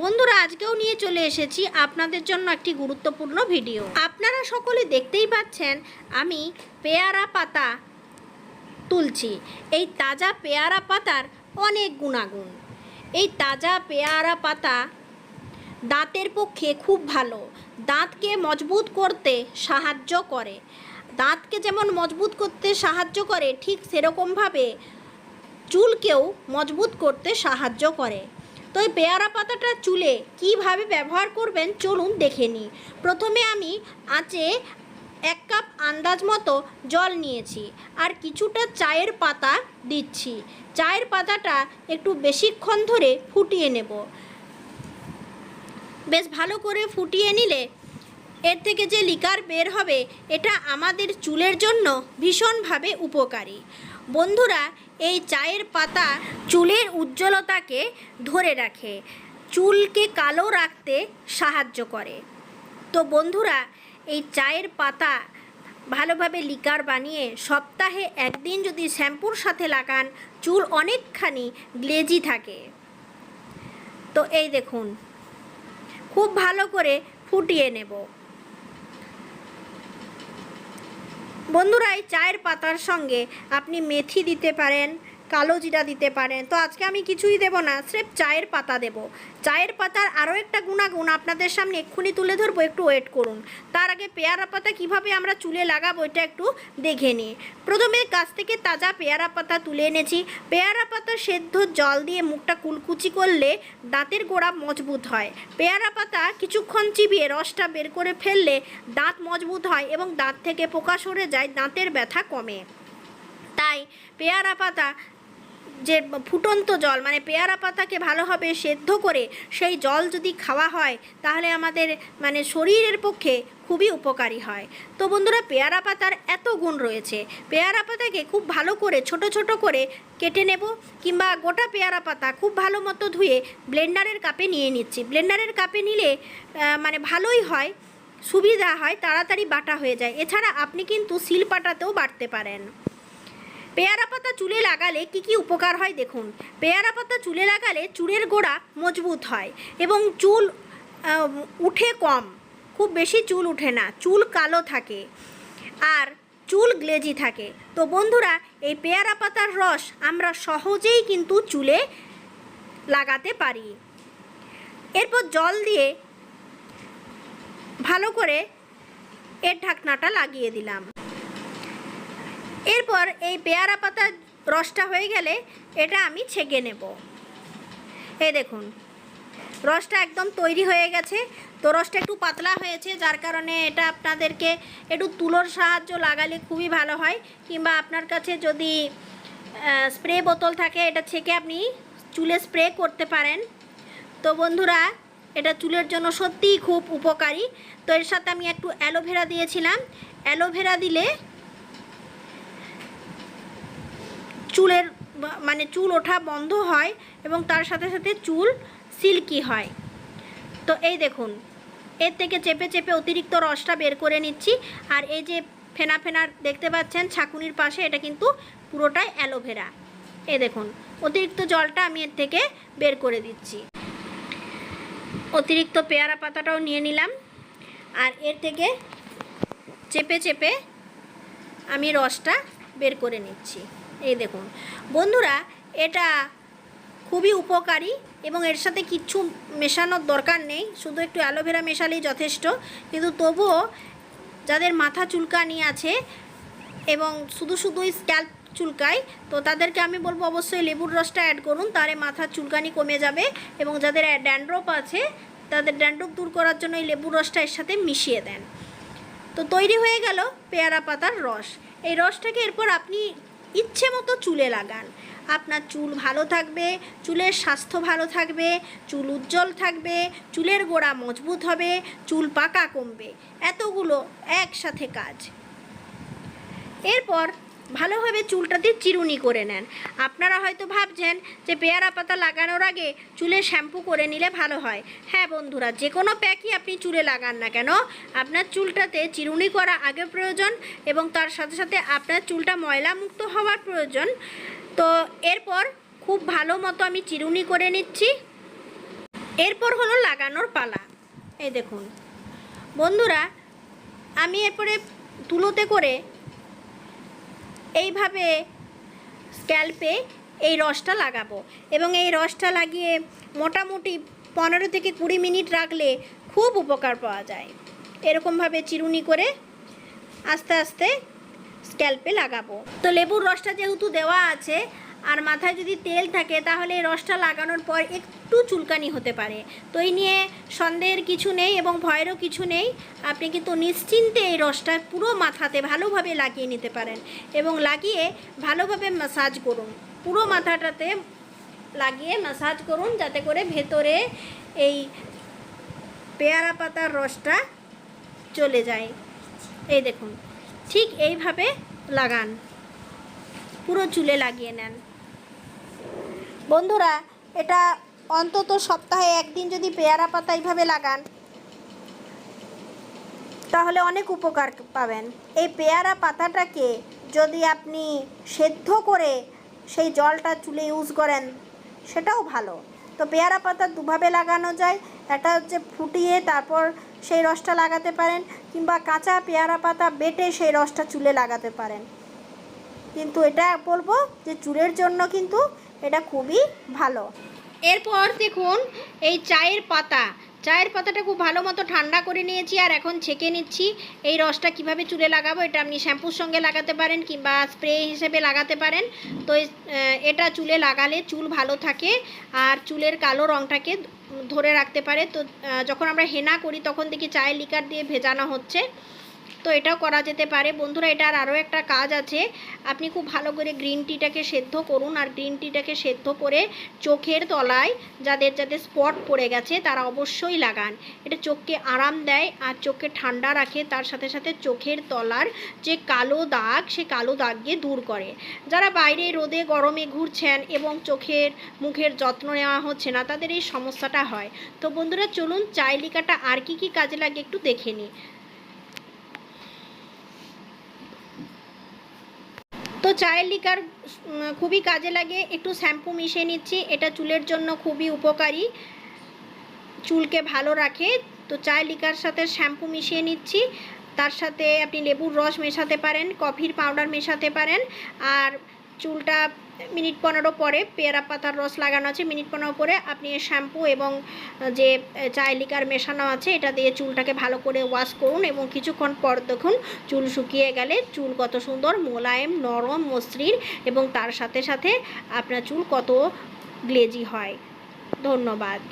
বন্ধুরা, আজকেও নিয়ে চলে এসেছি আপনাদের জন্য একটি গুরুত্বপূর্ণ ভিডিও। আপনারা সকলে দেখতেই পাচ্ছেন, আমি পেয়ারা পাতা তুলছি। এই তাজা পেয়ারা পাতার অনেক গুণাগুণ। এই তাজা পেয়ারা পাতা দাঁতের পক্ষে খুব ভালো। দাঁতকে মজবুত করতে সাহায্য করে। দাঁতকে যেমন মজবুত করতে সাহায্য করে, ঠিক সেরকমভাবে চুলকেও মজবুত করতে সাহায্য করে। তো এই পেয়ারা পাতাটা চুলে কীভাবে ব্যবহার করবেন চলুন দেখে নিই। প্রথমে আমি আঁচে এক কাপ আন্দাজ মতো জল নিয়েছি আর কিছুটা চায়ের পাতা দিচ্ছি। চায়ের পাতাটা একটু বেশিক্ষণ ধরে ফুটিয়ে নেব। বেশ ভালো করে ফুটিয়ে নিলে এর থেকে যে লিকার বের হবে, এটা আমাদের চুলের জন্য ভীষণভাবে উপকারী। বন্ধুরা, এই চায়ের পাতা চুলের উজ্জ্বলতাকে ধরে রাখে, চুলকে কালো রাখতে সাহায্য করে। তো বন্ধুরা, এই চায়ের পাতা ভালোভাবে লিকার বানিয়ে সপ্তাহে একদিন যদি শ্যাম্পুর সাথে লাগান, চুল অনেকখানি গ্লেজি থাকে। তো এই দেখুন, খুব ভালো করে ফুটিয়ে নেব। বন্ধুরা এই চায়ের পাতার সঙ্গে আপনি মেথি দিতে পারেন। কালো জিরা দিতে পারেন। তো আজকে আমি কিছুই দেব না, স্রেফ চায়ের পাতা দেব। চায়ের পাতার আরও একটা গুণাগুণ আপনাদের সামনে এক্ষুনি তুলে ধরবো, একটু ওয়েট করুন। তার আগে পেয়ারা পাতা কীভাবে আমরা চুলে লাগাবো, এটা একটু দেখে নিই। প্রথমে গাছ থেকে তাজা পেয়ারা পাতা তুলে এনেছি। পেয়ারা পাতা সেদ্ধ জল দিয়ে মুখটা কুলকুচি করলে দাঁতের গোড়া মজবুত হয়। পেয়ারা পাতা কিছুক্ষণ চিবিয়ে রসটা বের করে ফেললে দাঁত মজবুত হয় এবং দাঁত থেকে পোকা সরে যায়, দাঁতের ব্যথা কমে। তাই পেয়ারা পাতা যে ফুটন্ত জল মানে পেয়ারা পাতাকে ভালোভাবে সেদ্ধ করে সেই জল যদি খাওয়া হয়, তাহলে আমাদের মানে শরীরের পক্ষে খুবই উপকারী হয়। তো বন্ধুরা, পেয়ারা পাতার এত গুণ রয়েছে। পেয়ারা পাতাকে খুব ভালো করে, ছোট ছোট করে কেটে নেব কিংবা গোটা পেয়ারা পাতা খুব ভালো মতো ধুয়ে ব্লেন্ডারের কাপে নিয়ে নিচ্ছি। ব্লেন্ডারের কাপে নিলে মানে ভালোই হয়, সুবিধা হয়, তাড়াতাড়ি বাটা হয়ে যায়। এছাড়া আপনি কিন্তু শিল পাটাতেও বাটতে পারেন। পেয়ারা পাতা চুলে লাগালে কি কি উপকার হয় দেখুন। পেয়ারা পাতা চুলে লাগালে চুলের গোড়া মজবুত হয় এবং চুল উঠে কম। খুব বেশি চুল উঠে না, চুল কালো থাকে আর চুল গ্লেজি থাকে। তো বন্ধুরা, এই পেয়ারা পাতার রস আমরা সহজেই কিন্তু চুলে লাগাতে পারি। এরপর জল দিয়ে ভালো করে এর ঢাকনাটা লাগিয়ে দিলাম। এরপর এই পেয়ারা পাতার রসটা হয়ে গেলে এটা আমি ছেঁকে নেব। এই দেখুন, রসটা একদম তৈরি হয়ে গেছে। তো রসটা একটু পাতলা হয়েছে, যার কারণে এটা আপনাদেরকে একটু তুলোর সাহায্য লাগালে খুবই ভালো হয়, কিংবা আপনার কাছে যদি স্প্রে বোতল থাকে, এটা ছেঁকে আপনি চুলে স্প্রে করতে পারেন। তো বন্ধুরা, এটা চুলের জন্য সত্যিই খুব উপকারী। তো এর সাথে আমি একটু অ্যালোভেরা দিয়েছিলাম। অ্যালোভেরা দিলে চুলের মানে চুল ওঠা বন্ধ হয় এবং তার সাথে সাথে চুল সিল্কি হয়। তো এই দেখুন, এর থেকে চেপে চেপে অতিরিক্ত রসটা বের করে নিচ্ছি। আর এই যে ফেনা ফেনা দেখতে পাচ্ছেন ছাকুনির পাশে, এটা কিন্তু পুরোটাই অ্যালোভেরা। এ দেখুন, অতিরিক্ত জলটা আমি এর থেকে বের করে দিচ্ছি। অতিরিক্ত পেয়ারা পাতাটাও নিয়ে নিলাম। আর এর থেকে চেপে চেপে আমি রসটা বের করে নিচ্ছি। এই দেখুন। বন্ধুরা, এটা খুবই উপকারী এবং এর সাথে কিচ্ছু মেশানোর দরকার নেই। শুধু একটু অ্যালোভেরা মেশালেই যথেষ্ট। কিন্তু তবুও যাদের মাথা চুলকানি আছে এবং শুধু শুধুই স্ক্যাল্প চুলকায়, তো তাদেরকে আমি বলব অবশ্যই লেবুর রসটা অ্যাড করুন, তাহলে মাথার চুলকানি কমে যাবে এবং যাদের ড্যান্ড্রপ আছে, তাদের ড্যান্ড্রপ দূর করার জন্য এই লেবুর রসটা এর সাথে মিশিয়ে দেন। তো তৈরি হয়ে গেল পেয়ারা পাতার রস। এই রসটাকে এরপর আপনি ইচ্ছে মতো চুলে লাগান। আপনার চুল ভালো থাকবে, চুলের স্বাস্থ্য ভালো থাকবে, চুল উজ্জ্বল থাকবে, চুলের গোড়া মজবুত হবে, চুল পাকা কমবে। এতগুলো একসাথে কাজ। এরপর ভালোভাবে চুলটাতে চিরুনি করে নেন। আপনারা হয়তো ভাবছেন যে পেয়ারা পাতা লাগানোর আগে চুলে শ্যাম্পু করে নিলে ভালো হয়। হ্যাঁ বন্ধুরা, যে কোনো প্যাকই আপনি চুলে লাগান না কেন? আপনার চুলটাতে চিরুনি করা আগে প্রয়োজন এবং তার সাথে সাথে আপনার চুলটা ময়লা মুক্ত হওয়ার প্রয়োজন। তো এরপর খুব ভালো মতো আমি চিরুনি করে নিচ্ছি। এরপর হলো লাগানোর পালা। এই দেখুন। বন্ধুরা, আমি এরপরে তুলোতে করে এইভাবে স্ক্যাল্পে এই রসটা লাগাবো। এবং এই রসটা লাগিয়ে মোটামুটি পনেরো থেকে কুড়ি মিনিট রাখলে খুব উপকার পাওয়া যায়। এরকমভাবে চিরুনি করে আস্তে আস্তে স্ক্যাল্পে লাগাবো। তো লেবুর রসটা যেহেতু দেওয়া আছে আর মাথায় যদি তেল থাকে, তাহলে এই রসটা লাগানোর পর একটু চুলকানি হতে পারে। তো এই নিয়ে সন্দেহের কিছু নেই এবং ভয়েরও কিছু নেই। আপনি কিন্তু নিশ্চিন্তে এই রসটা পুরো মাথাতে ভালোভাবে লাগিয়ে নিতে পারেন এবং লাগিয়ে ভালোভাবে ম্যাসাজ করুন। পুরো মাথাটাতে লাগিয়ে ম্যাসাজ করুন যাতে করে ভেতরে এই পেয়ারা পাতার রসটা চলে যায়। এই দেখুন, ঠিক এইভাবে লাগান। পুরো চুলে লাগিয়ে নেন। বন্ধুরা, এটা অন্তত সপ্তাহে একদিন যদি পেয়ারা পাতা এইভাবে লাগান, তাহলে অনেক উপকার পাবেন। এই পেয়ারা পাতাটাকে যদি আপনি সেদ্ধ করে সেই জলটা চুলে ইউজ করেন, সেটাও ভালো। তো পেয়ারা পাতা দুভাবে লাগানো যায়, একটা হচ্ছে ফুটিয়ে তারপর সেই রসটা লাগাতে পারেন, কিংবা কাঁচা পেয়ারা পাতা বেটে সেই রসটা চুলে লাগাতে পারেন। কিন্তু এটা বলব যে চুলের জন্য কিন্তু এটা খুবই ভালো। এরপর দেখুন, এই চায়ের পাতা। চায়ের পাতাটা খুব ভালো মতো ঠান্ডা করে নিয়েছি আর এখন ছেঁকে নিচ্ছি। এই রসটা কীভাবে চুলে লাগাবো এটা আপনি শ্যাম্পুর সঙ্গে লাগাতে পারেন কিংবা স্প্রে হিসেবে লাগাতে পারেন। তো এটা চুলে লাগালে চুল ভালো থাকে আর চুলের কালো রঙটাকে ধরে রাখতে পারে। তো যখন আমরা হেনা করি তখন দেখি চায়ের লিকার দিয়ে ভেজানো হচ্ছে। তো এটাও করা যেতে পারে। বন্ধুরা, এটার আরও একটা কাজ আছে। আপনি খুব ভালো করে গ্রিন টিটাকে সেদ্ধ করুন আর গ্রিন টিটাকে সেদ্ধ করে চোখের তলায় যাদের যাদের স্পট পড়ে গেছে, তারা অবশ্যই লাগান। এটা চোখকে আরাম দেয় আর চোখকে ঠান্ডা রাখে, তার সাথে সাথে চোখের তলার যে কালো দাগ, সে কালো দাগকে দূর করে। যারা বাইরে রোদে, গরমে ঘুরছেন এবং চোখের মুখের যত্ন নেওয়া হচ্ছে না, তাদের এই সমস্যাটা হয়। তো বন্ধুরা, চলুন চাইলিকাটা আর কি কি কাজে লাগে একটু দেখে নিই। তো চায়ের লিকার খুবই কাজে লাগে। একটু শ্যাম্পু মিশিয়ে নিচ্ছি। এটা চুলের জন্য খুবই উপকারী। চুলকে ভালো রাখে। তো চায়ের লিকার সাথে শ্যাম্পু মিশিয়ে নিচ্ছি। তার সাথে আপনি লেবুর রস মেশাতে পারেন, কফির পাউডার মেশাতে পারেন। আর চুলটা মিনিট পনেরো পরে পেয়ারা পাতার রস লাগানো আছে। মিনিট পনেরো পরে আপনি শ্যাম্পু এবং যে চায় লিকার মেশানো আছে, এটা দিয়ে চুলটাকে ভালো করে ওয়াশ করুন এবং কিছুক্ষণ পর দেখুন চুল শুকিয়ে গেলে চুল কত সুন্দর মোলায়েম, নরম, মসৃণ এবং তার সাথে সাথে আপনার চুল কত গ্লেজি হয়। ধন্যবাদ।